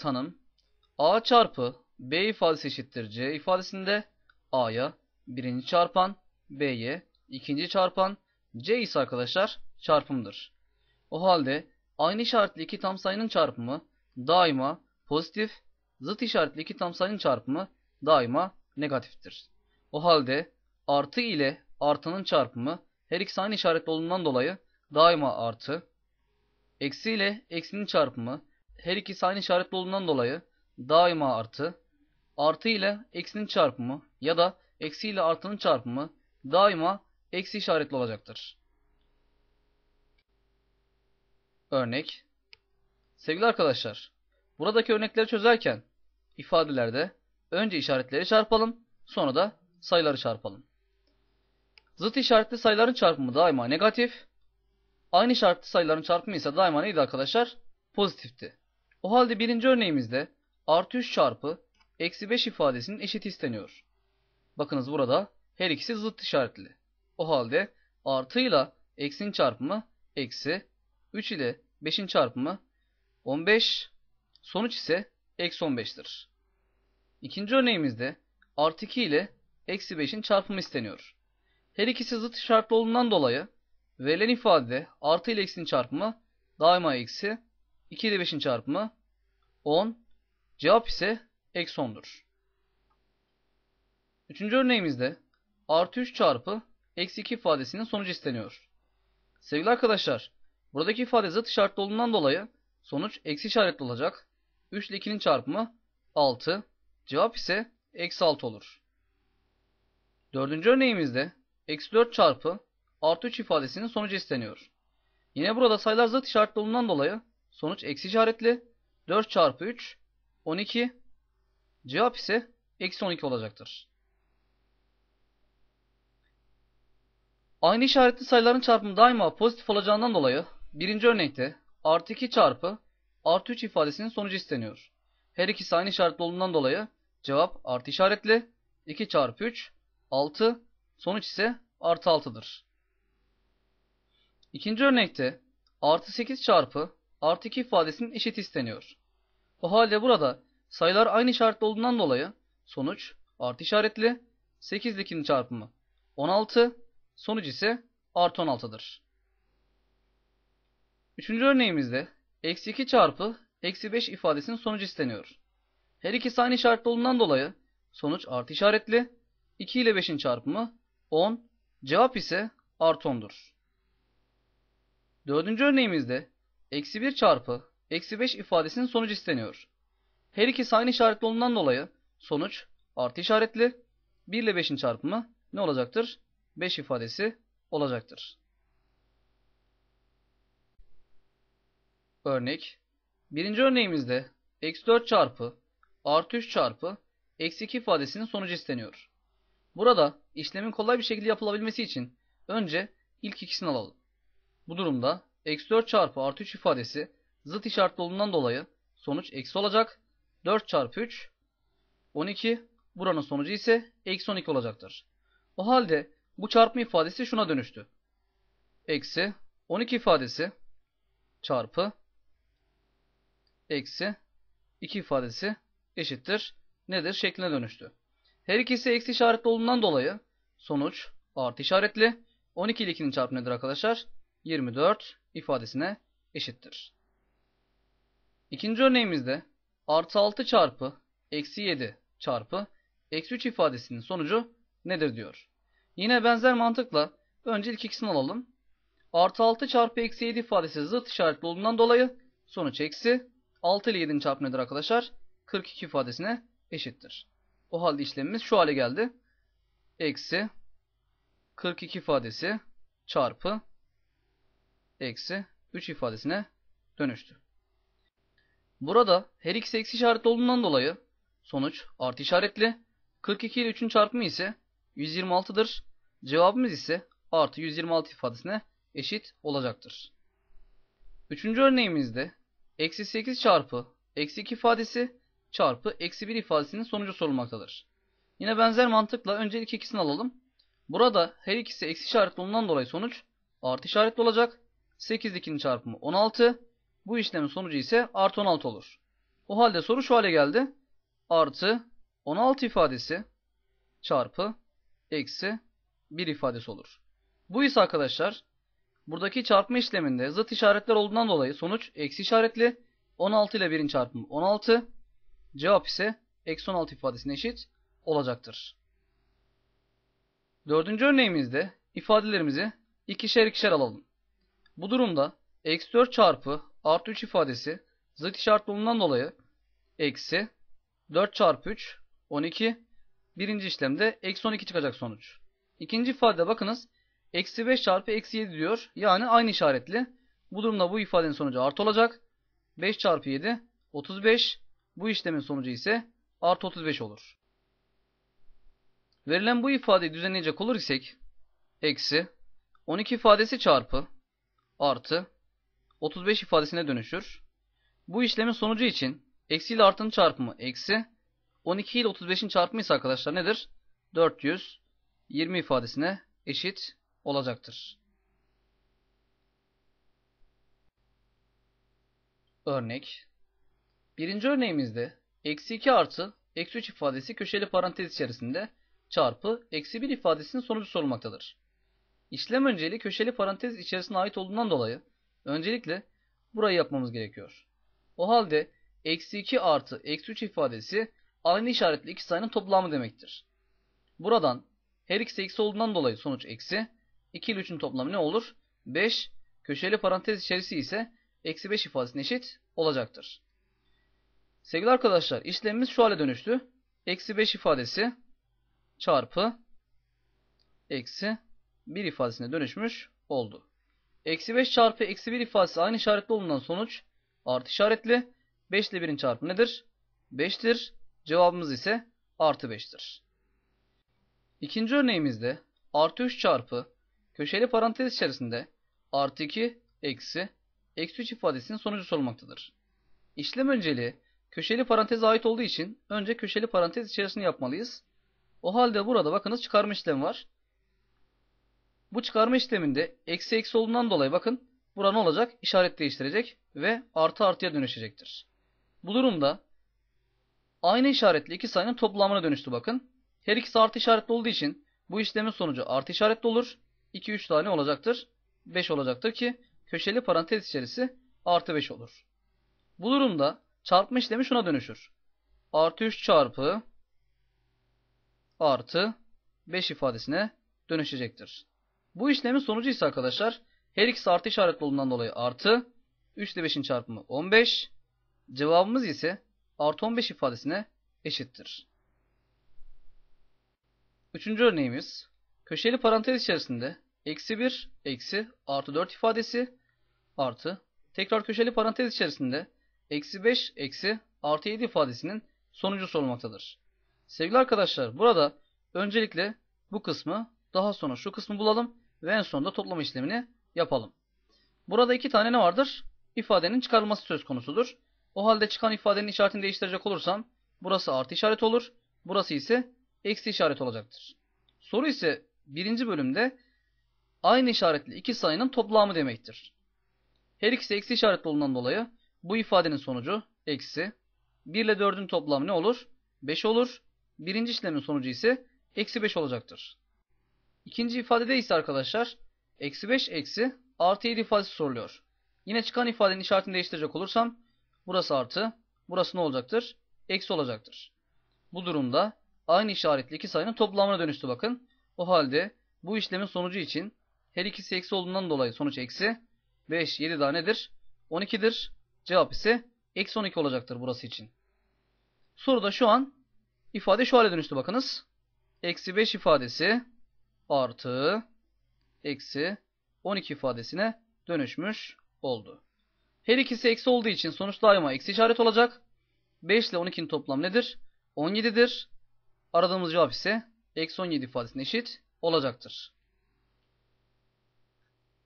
tanım a çarpı b ifadesi eşittir c ifadesinde a'ya birinci çarpan b'ye ikinci çarpan c ise arkadaşlar çarpımdır. O halde aynı işaretli iki tam sayının çarpımı daima pozitif, zıt işaretli iki tam sayının çarpımı daima negatiftir. O halde artı ile artının çarpımı her ikisi aynı işaretli olduğundan dolayı daima artı, eksi ile eksinin çarpımı her ikisi aynı işaretli olduğundan dolayı daima artı, artı ile eksinin çarpımı ya da eksi ile artının çarpımı daima eksi işaretli olacaktır. Örnek Sevgili arkadaşlar, buradaki örnekleri çözerken ifadelerde önce işaretleri çarpalım, sonra da sayıları çarpalım. Zıt işaretli sayıların çarpımı daima negatif, aynı işaretli sayıların çarpımı ise daima neydi arkadaşlar? Pozitifti. O halde birinci örneğimizde artı 3 çarpı eksi 5 ifadesinin eşit isteniyor. Bakınız burada her ikisi zıt işaretli. O halde artı ile eksinin çarpımı eksi, 3 ile 5'in çarpımı 15, sonuç ise eksi 15'tir. İkinci örneğimizde artı 2 ile eksi 5'in çarpımı isteniyor. Her ikisi zıt işaretli olduğundan dolayı verilen ifadede artı ile eksinin çarpımı daima eksi, 2 ile 5'in çarpımı 10, cevap ise eksi 10'dur. Üçüncü örneğimizde artı 3 çarpı eksi 2 ifadesinin sonucu isteniyor. Sevgili arkadaşlar, buradaki ifade zıt işaretli olduğundan dolayı sonuç eksi işaretli olacak. 3 ile 2'nin çarpımı 6, cevap ise eksi 6 olur. Dördüncü örneğimizde eksi 4 çarpı artı 3 ifadesinin sonucu isteniyor. Yine burada sayılar zıt işaretli olduğundan dolayı sonuç eksi işaretli. 4 çarpı 3 12. Cevap ise eksi 12 olacaktır. Aynı işaretli sayıların çarpımı daima pozitif olacağından dolayı birinci örnekte artı 2 çarpı artı 3 ifadesinin sonucu isteniyor. Her ikisi aynı işaretli olduğundan dolayı cevap artı işaretli 2 çarpı 3 6 sonuç ise artı 6'dır. İkinci örnekte artı 8 çarpı artı 2 ifadesinin eşit isteniyor. O halde burada sayılar aynı işaretli olduğundan dolayı sonuç artı işaretli 8 ile 2'nin çarpımı 16 sonuç ise artı 16'dır. Üçüncü örneğimizde eksi 2 çarpı eksi 5 ifadesinin sonucu isteniyor. Her ikisi aynı işaretli olduğundan dolayı sonuç artı işaretli 2 ile 5'in çarpımı 10 cevap ise artı 10'dur. Dördüncü örneğimizde eksi 1 çarpı eksi 5 ifadesinin sonucu isteniyor. Her ikisi aynı işaretli olduğundan dolayı sonuç artı işaretli 1 ile 5'in çarpımı ne olacaktır? 5 ifadesi olacaktır. Örnek Birinci örneğimizde eksi 4 çarpı artı 3 çarpı eksi 2 ifadesinin sonucu isteniyor. Burada işlemin kolay bir şekilde yapılabilmesi için önce ilk ikisini alalım. Bu durumda eksi 4 çarpı artı 3 ifadesi zıt işaretli olduğundan dolayı sonuç eksi olacak. 4 çarpı 3 12 buranın sonucu ise eksi 12 olacaktır. O halde bu çarpma ifadesi şuna dönüştü. Eksi 12 ifadesi çarpı eksi 2 ifadesi eşittir. Nedir? Şekline dönüştü. Her ikisi eksi işaretli olduğundan dolayı sonuç artı işaretli. 12 ile 2'nin çarpımı nedir arkadaşlar? 24 ifadesine eşittir. İkinci örneğimizde artı 6 çarpı eksi 7 çarpı eksi 3 ifadesinin sonucu nedir diyor. Yine benzer mantıkla önce ilk ikisini alalım. Artı 6 çarpı eksi 7 ifadesi zıt işaretli olduğundan dolayı sonuç eksi 6 ile 7'nin çarpımı nedir arkadaşlar? 42 ifadesine eşittir. O halde işlemimiz şu hale geldi. Eksi 42 ifadesi çarpı eksi 3 ifadesine dönüştü. Burada her ikisi eksi işaretli olduğundan dolayı sonuç artı işaretli. 42 ile 3'ün çarpımı ise 126'dır. Cevabımız ise artı 126 ifadesine eşit olacaktır. Üçüncü örneğimizde eksi 8 çarpı eksi 2 ifadesi çarpı eksi 1 ifadesinin sonucu sorulmaktadır. Yine benzer mantıkla önce ilk ikisini alalım. Burada her ikisi eksi işaretli olduğundan dolayı sonuç artı işaretli olacak. 8 2'nin çarpımı 16. Bu işlemin sonucu ise artı 16 olur. O halde soru şu hale geldi. Artı 16 ifadesi çarpı eksi 1 ifadesi olur. Bu ise arkadaşlar buradaki çarpma işleminde zıt işaretler olduğundan dolayı sonuç eksi işaretli. 16 ile 1'in çarpımı 16. Cevap ise eksi 16 ifadesine eşit olacaktır. Dördüncü örneğimizde ifadelerimizi ikişer ikişer alalım. Bu durumda eksi 4 çarpı artı 3 ifadesi zıt işaretli olduğundan dolayı eksi 4 çarpı 3 12 birinci işlemde eksi 12 çıkacak sonuç. İkinci ifade bakınız eksi 5 çarpı eksi 7 diyor. Yani aynı işaretli. Bu durumda bu ifadenin sonucu artı olacak. 5 çarpı 7 35. Bu işlemin sonucu ise artı 35 olur. Verilen bu ifadeyi düzenleyecek olur isek eksi 12 ifadesi çarpı artı 35 ifadesine dönüşür. Bu işlemin sonucu için eksi ile artının çarpımı eksi 12 ile 35'in çarpımı ise arkadaşlar nedir? 420 ifadesine eşit olacaktır. Örnek. Birinci örneğimizde eksi 2 artı eksi 3 ifadesi köşeli parantez içerisinde çarpı eksi 1 ifadesinin sonucu sorulmaktadır. İşlem önceliği köşeli parantez içerisine ait olduğundan dolayı öncelikle burayı yapmamız gerekiyor. O halde eksi 2 artı eksi 3 ifadesi aynı işaretli iki sayının toplamı demektir. Buradan her ikisi eksi olduğundan dolayı sonuç eksi. 2 ile 3'ün toplamı ne olur? 5. Köşeli parantez içerisi ise eksi 5 ifadesine eşit olacaktır. Sevgili arkadaşlar işlemimiz şu hale dönüştü. Eksi 5 ifadesi çarpı eksi 1 ifadesine dönüşmüş oldu. Eksi 5 çarpı eksi 1 ifadesi aynı işaretli olduğundan sonuç artı işaretli. 5 ile 1'in çarpımı nedir? 5'tir. Cevabımız ise artı 5'tir. İkinci örneğimizde artı 3 çarpı köşeli parantez içerisinde artı 2 eksi eksi 3 ifadesinin sonucu sorulmaktadır. İşlem önceliği köşeli paranteze ait olduğu için önce köşeli parantez içerisinde yapmalıyız. O halde burada bakınız çıkarma işlemi var. Bu çıkarma işleminde eksi eksi olduğundan dolayı bakın bura ne olacak? İşaret değiştirecek ve artı artıya dönüşecektir. Bu durumda aynı işaretli iki sayının toplamına dönüştü bakın. Her ikisi artı işaretli olduğu için bu işlemin sonucu artı işaretli olur. 2 3 tane olacaktır. 5 olacaktır ki köşeli parantez içerisi artı 5 olur. Bu durumda çarpma işlemi şuna dönüşür. Artı 3 çarpı artı 5 ifadesine dönüşecektir. Bu işlemin sonucu ise arkadaşlar her ikisi artı işaretli olduğundan dolayı artı 3 ile 5'in çarpımı 15. Cevabımız ise artı 15 ifadesine eşittir. Üçüncü örneğimiz köşeli parantez içerisinde eksi 1 eksi artı 4 ifadesi artı tekrar köşeli parantez içerisinde eksi 5 eksi artı 7 ifadesinin sonucu sorulmaktadır. Sevgili arkadaşlar burada öncelikle bu kısmı daha sonra şu kısmı bulalım ve en sonunda toplama işlemini yapalım. Burada iki tane ne vardır? İfadenin çıkarılması söz konusudur. O halde çıkan ifadenin işaretini değiştirecek olursam burası artı işaret olur. Burası ise eksi işaret olacaktır. Soru ise birinci bölümde aynı işaretli iki sayının toplamı demektir. Her ikisi eksi işaretli olduğundan dolayı bu ifadenin sonucu eksi. 1 ile 4'ün toplamı ne olur? 5 olur. Birinci işlemin sonucu ise eksi 5 olacaktır. İkinci ifadede ise arkadaşlar eksi 5 eksi artı 7 ifadesi soruluyor. Yine çıkan ifadenin işaretini değiştirecek olursam burası artı, burası ne olacaktır? Eksi olacaktır. Bu durumda aynı işaretli iki sayının toplamına dönüştü bakın. O halde bu işlemin sonucu için her ikisi eksi olduğundan dolayı sonuç eksi. 5, 7 daha nedir? 12'dir. Cevap ise eksi 12 olacaktır burası için. Soruda şu an ifade şu hale dönüştü bakınız. Eksi 5 ifadesi artı eksi 12 ifadesine dönüşmüş oldu. Her ikisi eksi olduğu için sonuç daima eksi işaret olacak. 5 ile 12'nin toplamı nedir? 17'dir. Aradığımız cevap ise eksi 17 ifadesine eşit olacaktır.